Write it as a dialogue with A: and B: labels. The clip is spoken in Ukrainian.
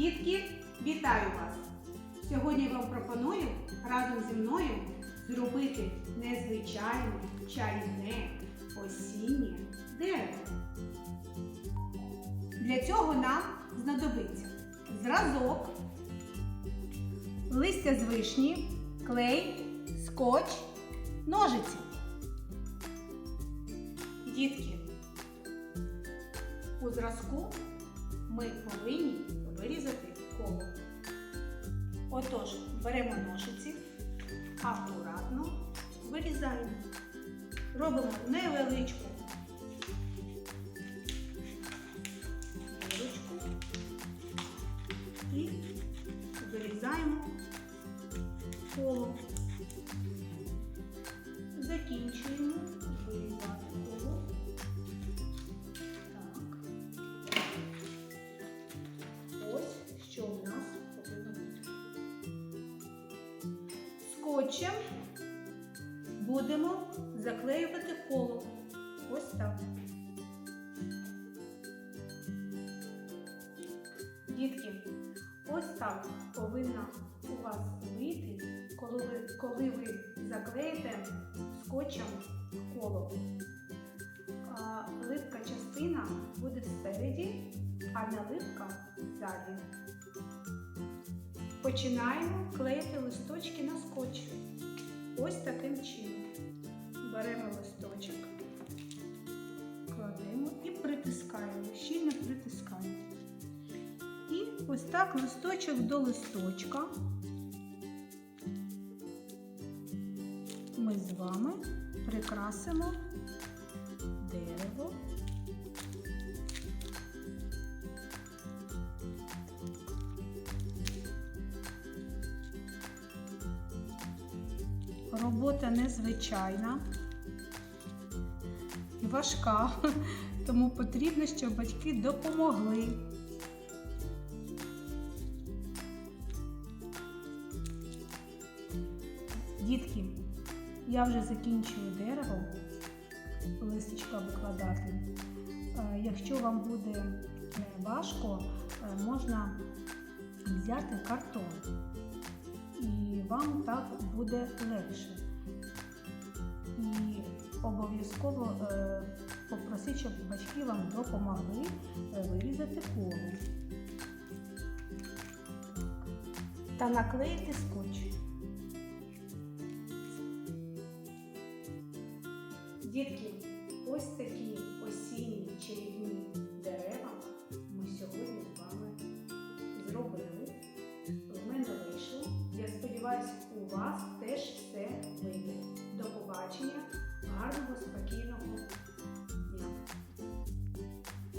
A: Дітки, вітаю вас! Сьогодні я вам пропоную разом зі мною зробити незвичайне чарівне осіннє дерево. Для цього нам знадобиться зразок, листя з вишні, клей, скотч, ножиці. Дітки, у зразку ми повинні вирізати коло. Отож, беремо ножиці, акуратно вирізаємо. Робимо невеличку дірочку і вирізаємо коло. Закінчуємо Скотчем будемо заклеювати коло. Ось так. Дітки, ось так повинна у вас вийти, коли ви, коли ви заклеїте скотчем коло. А, липка частина буде спереді, а наливка ззаді. Починаємо клеїти листочки на притискаємо, щільно притискаємо. І ось так листочок до листочка ми з вами прикрасимо дерево. Робота незвичайна і важка, тому потрібно, щоб батьки допомогли. Дітки, я вже закінчую дерево, листочка викладати. Е, Якщо вам буде е, важко, е, можна взяти картон і вам так буде легше. І обов'язково попросіть, щоб батьки вам допомогли е, вирізати коло та наклеїти скотч. Дітки, ось такі осінні чарівні дерева ми сьогодні з вами